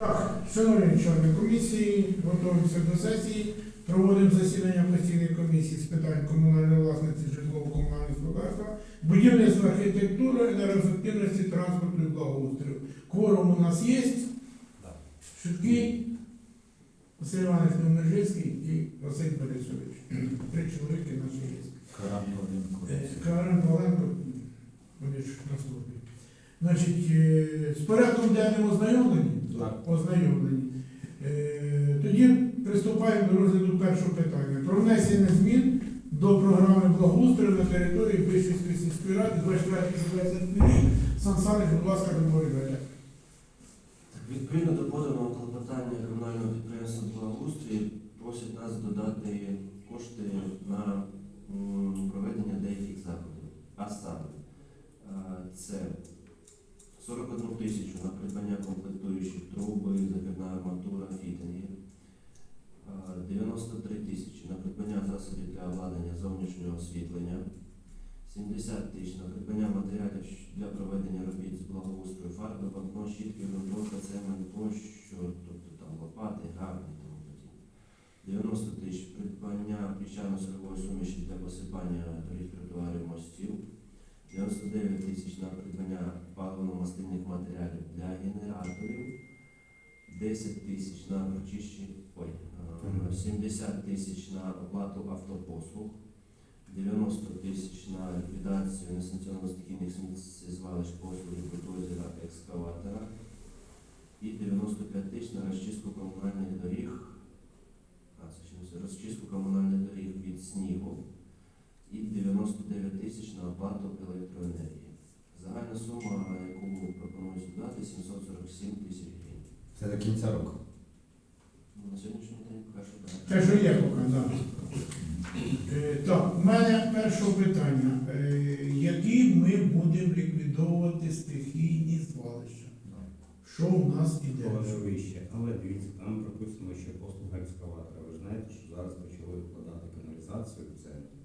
Так, шановні члени комісії, готуємося до сесії. Проводимо засідання постійної комісії з питань комунальної власності, житлово-комунального господарства, будівництва архітектури, енергоефективності, транспорту і благоустрою. Кворум у нас є. Швидкий, Василь Іванович Немержицький і Василь Борисович. Три чоловіки наші є. Е, Карен Павленко, вони ж на службі. Значить, е, з порядком денним ознайомлені? Так. Ознайомлені. Е, Тоді приступаємо до розгляду першого питання. Про внесення змін до програми благоустрою на території Вищівської сільської ради 24 рік. Сан Санич, будь ласка, договорювайте. Відповідно до поданого клопотання комунального підприємства «Благоустрій» просять нас додати кошти на проведення деяких заходів. А саме е, це 41 тисячу на придбання комплектуючих труби, запірна арматура, фітинги. Е, 93 тисячі на придбання засобів для обладнання зовнішнього освітлення. 70 тисяч на придбання матеріалів для проведення робіт з благоустрою, фарби, вапно, щітки, грунтовка, цемент, тощо, тобто там лопати, грабли і тому подібне. 90 тисяч придбання піщано-сирової суміші для посипання доріг тротуарів мостів. 99 тисяч на придбання паливно-мастильних матеріалів для генераторів. 10 тисяч на прочищення, ой, е, 70 тисяч на оплату автопослуг. 90 тисяч на ліквідацію несанкціонно-стихійних сміттєзвалищ послуги бульдозера екскаватора і 95 тисяч на розчистку комунальних доріг, а розчистку комунальних доріг від снігу і 99 тисяч на оплату електроенергії. Загальна сума, яку пропонують додати, 747 тисяч гривень. Це до кінця року. Ну, На сьогоднішній день поки що так. Те, що є поки, так. Е, Так, у мене перше питання. Е, Які ми будемо ліквідовувати стихійні звалища? Що у нас іде? Кладовище. Але дивіться, там прописано ще послуга екскаватора. Ви ж знаєте, що зараз почали вкладати каналізацію в центрі.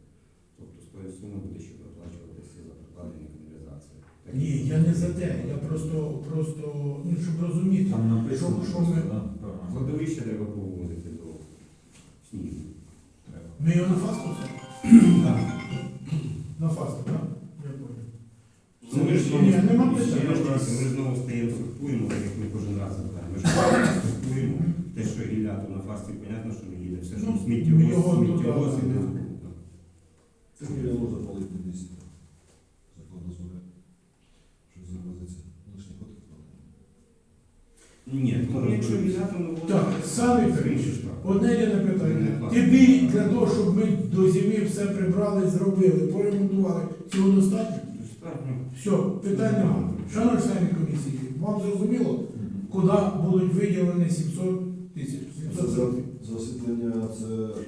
Тобто з тої суми буде ще проплачуватися за прокладення Ні, я не за те. Я просто, просто ну, щоб розуміти. Там написано, Що- що ми-. Кладовище треба повозити до снігу. Треба. Ми його на фасту все? Так. На фасту, так? Я понял. Ну, ми ж Ні, нема ми ж- питань. ми ж дивіться, ми ж знову стаємо сортуємо, так як ми кожен раз забираємо. Ми ж сортуємо. Те, що гілля, то на фасті, понятно, що не їде. Все, що Ну, сміттєвоз, його туди, сміттєвоз іде. Це не можна палити на Ні, ну якщо ми Так, Саві Вікторович, Одне єдине питання. Тобі для того, щоб ми до зими все прибрали, зробили, поремонтували, цього достатньо? Достатньо. Все, питань немає. Шановні члени комісії, вам зрозуміло, куди будуть виділені 700 тисяч? 700 За, за освітлення це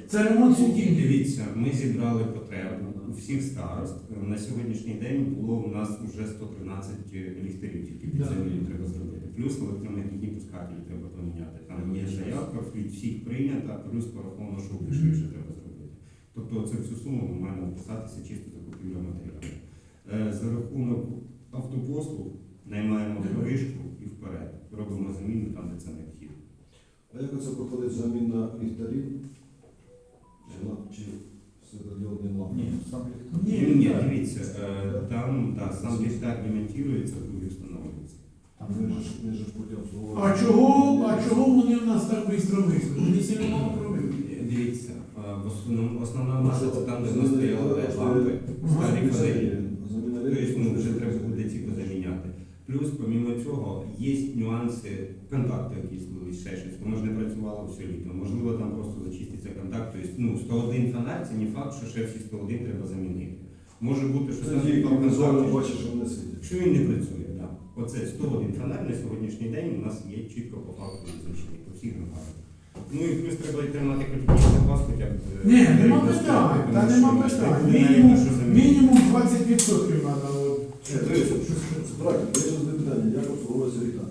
Це ремонт світіння. Дивіться, ми зібрали потребу у всіх старост. На сьогоднішній день було у нас вже 113 ліхтарів, тільки під Да. землею треба зробити. Плюс електромагнітні пускателі треба поміняти. Там є заявка, від всіх прийнята, плюс пораховано, що Мгм. ще треба зробити. Тобто це всю суму ми маємо вписатися чисто закупівля матеріалів. Е, За рахунок автопослуг наймаємо дорожку і вперед. Робимо заміну там, де це необхідно. а як це проходить заміна ліхтарів? Чи, на- все для один ламп? Ні, сам ліхтар. Ні, Ні, ні, дивіться, е, там да, сам ліхтар демонтується, другий встановлюється. Там Ми ж, ми ж потім А чого, а чого вони в нас так швидко вийшли? Вони сильно мало пробили. Дивіться, е, в основному основна маса це там, де нас стояли лампи, старі фонарі. Тобто ну, вже треба буде ці позаміняти. Плюс, помімо цього, є нюанси, контакти якісь були, ще щось, воно ж не працювало все літо. Можливо, там просто зачиститься контакт. Тобто, ну, 101 фонарь це не факт, що ще всі 101 треба замінити. Може бути, що Це там контакт- він не працює. Оце 101 фонарь на сьогоднішній день у нас є чітко по факту визначений, по всіх напарах. Ну і плюс треба й тримати якийсь запас, хоча б. е, Ні, нема питань, та нема питань. Мінімум, мінімум 20% треба. от. Це правильно. Є ще питання, як обслуговується ліхтар.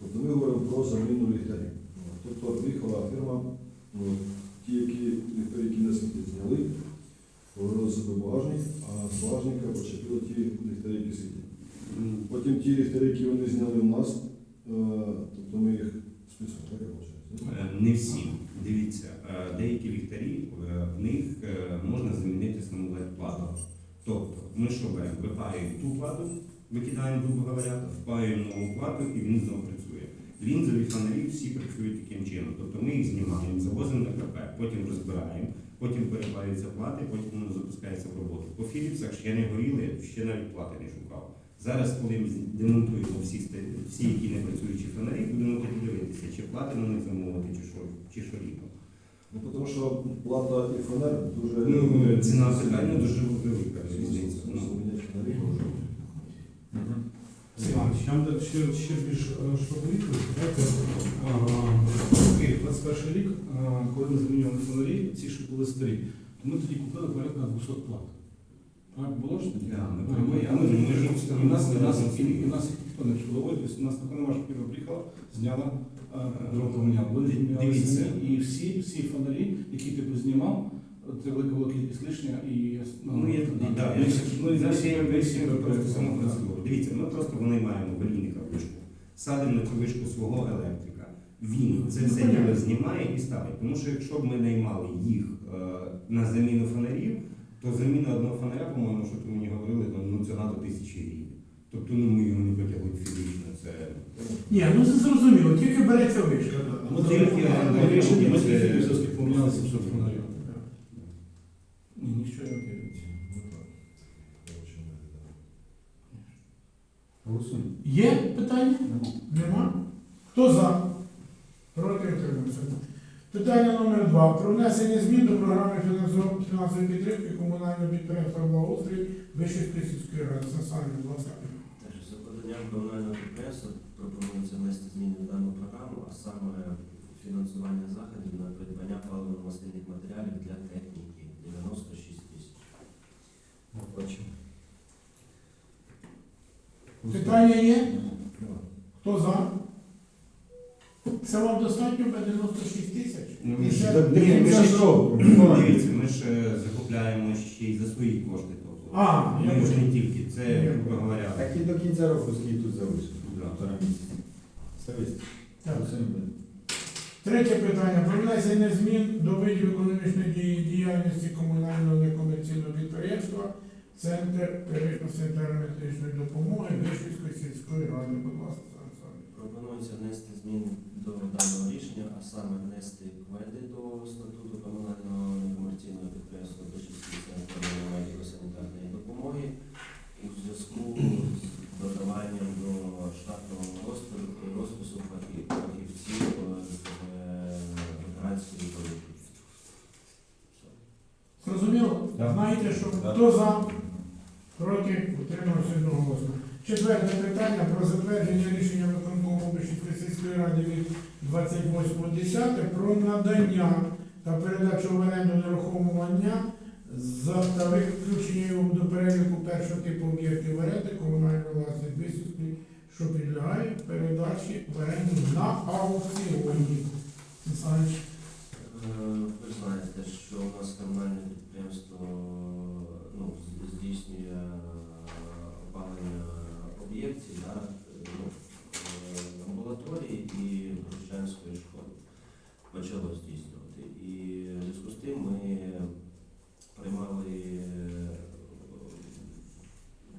Тобто ми говоримо про заміну ліхтарів. Тобто приїхала фірма, от, ті, які ліхтарі, які не світять, зняли, повернули себе багажник, а з багажника почепили ті ліхтарі, які світять. Потім ті ліхтарі, які вони зняли у нас, е, тобто ми їх Не всі. Дивіться, е, деякі ліхтарі, е, в них е, можна замінити саму LED-плату. Тобто ми що беремо? Випаюємо ту плату, викидаємо, грубо говоря, впаюємо нову плату і він знову працює. Лінзові фонарі всі працюють таким чином. Тобто ми їх знімаємо, завозимо на КП, потім розбираємо, потім перепаюються плати, потім воно запускається в роботу. По Філіпсах ще не горіли, ще навіть плати не шукав. Зараз, коли ми демонтуємо всі, всі які не працюючі фонарі, будемо тоді дивитися, чи плати на них замовити, чи що, чи що рівно. Ну, тому що плата і фонар дуже... Ну, ціна питання дуже велика різниця. Ну, ще, ще більш е, швидко, окей, 21 рік, коли ми змінювали фонарі, ці що були старі, то ми тоді купили порядка 200 плат. Так, було ж? Да, ми Ну, ми- ми ж нас, ніхто не чудовий, тобто у нас на наша фірма приїхала, зняла Ди- зміняли дивіться. і всі, всі фонарі, які типу знімав, це велика велика кількість лишня і Ну, я туди, так, ну, я ну, всі просто саму процедуру. Дивіться, ми просто вони маємо в олійника вишку. Садимо на цю вишку свого електрика. Він це все Ну, діло знімає і ставить. Тому що якщо б ми наймали їх е, на заміну фонарів, то заміна одного фонаря, по-моєму, що ти мені говорили, ну, ну це надо тисячі гривень. Тобто ну, ми його не потягли фізично. Це Ні, ну це зрозуміло, тільки береться вишка. А ми Тільки, тільки е, ми тільки філіпсовські поміняли 700 фонарів. Ні, нічого не дивиться. Голосуємо. Є питання? Нема? Хто за? Проти утримався. Питання номер два. Про внесення змін до програми фінансової підтримки комунального підприємства «Благоустрій» Вищої сільської ради. Сасані, будь ласка. Теж за поданням комунального підприємства пропонується внести зміни в дану програму, а саме фінансування заходів на придбання паливно-мастильних матеріалів для техніки 96 тисяч. Бачимо. Питання є? Хто за? Це вам достатньо по 96 тисяч? Ну, ми ще- ж- Ні, ми ж? Дивіться, ми ж е, закупляємо ще й за свої кошти. Тобто, А, я ми ж не тільки, це, грубо говоря. Так і до кінця року скільки тут залишиться? Да. Півтора місяця. Все вистачить. Так. Третє питання. Про внесення змін до видів економічної дії- діяльності комунального некомерційного підприємства Центр первинно-санітарно-медичної допомоги Вишівської сільської ради. Будь ласка, Сан Пропонується внести зміни до даного рішення, а саме внести кведи до статуту комунального некомерційного підприємства Бишівський центр медико-санітарної допомоги у зв'язку з додаванням до штатного розпису, розпису фахівців е, е, ветеранської політики. Зрозуміло? Знаєте, що хто за, проти, утримався одноголосно. Четверте питання про затвердження рішення сільської ради від 28.10 про надання та передачу в оренду нерухомого майна та виключення його до переліку першого типу об'єктів оренди комунальної власності Бишівської, що підлягає передачі в оренду на аукціоні. Е, Ви знаєте, що у нас комунальне підприємство ну, з- здійснює е, опалення об'єктів да, ну, е, амбулаторії і Борщанської школи почало здійснювати. І в зв'язку з тим ми приймали е,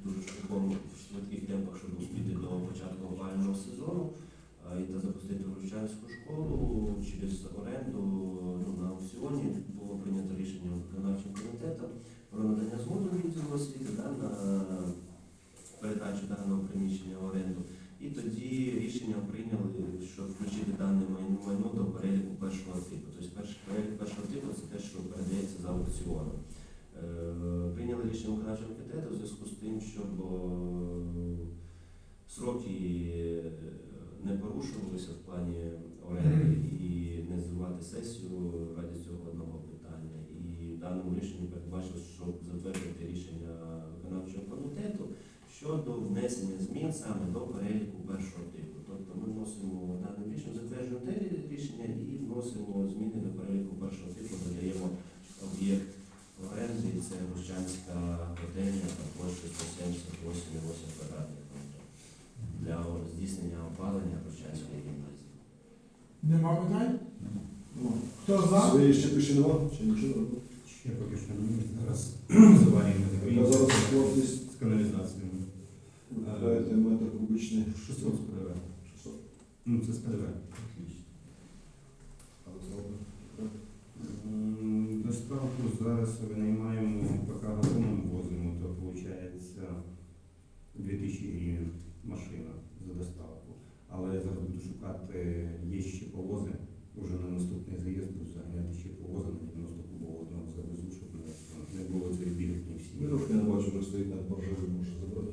дуже швидкому в швидких темпах, щоб успіти до початку опалювального сезону а, і та запустити Вручанську школу через оренду ну, на аукціоні було прийнято рішення виконавчим комітетом про надання згоди відділу освіти да, на передачу даного приміщення в оренду. І тоді рішення прийняли, щоб включити дане майно до переліку першого типу. Тобто перший перелік першого типу це те, що передається за аукціоном. Е, Прийняли рішення виконавчого комітету в зв'язку з тим, щоб сроки е, не порушувалися в плані оренди і не зривати сесію раді цього одного питання. І в даному рішенні передбачилось, щоб затвердити рішення виконавчого комітету щодо внесення змін саме до переліку першого типу. Тобто ми вносимо даним рішенням, затверджуємо те рішення і вносимо зміни до переліку першого типу, додаємо об'єкт оренди, це Рущанська котельня та площа 178,8 квадратних метрів для здійснення опалення Рущанської гімназії. Нема питань? Хто за? Своєї ще пише нема, чи нічого. Ще поки що ні. Зараз з аваріями Яка закриємо. зараз складність, з каналізаціями. Купляєте метр кубичний 600 з ПДВ. 600. Ну, це з ПДВ. Доставку зараз винаймаємо, поки газоном возимо, то виходить 2000 гривень машина за доставку. Але я зараз буду шукати, є ще повози, вже на наступний заїзд буду заганяти ще повози на 90 кубов одного завезу, щоб не, не було цих білих ні всі. Ми трошки не бачу, вже стоїть на боржові, може забрати.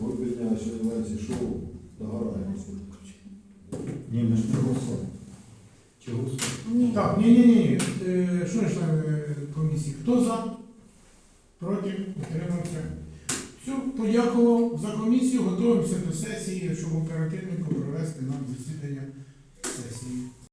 Вибідня сьогодні вранці шоу догорає. Ні, ми ж не голосуємо. Чого? Ні. Так, ні, ні, ні. Е, Що члени комісії? Хто за? Проти? Утримався. Все, подякував за комісію, готуємося до сесії, щоб оперативненько провести нам засідання сесії.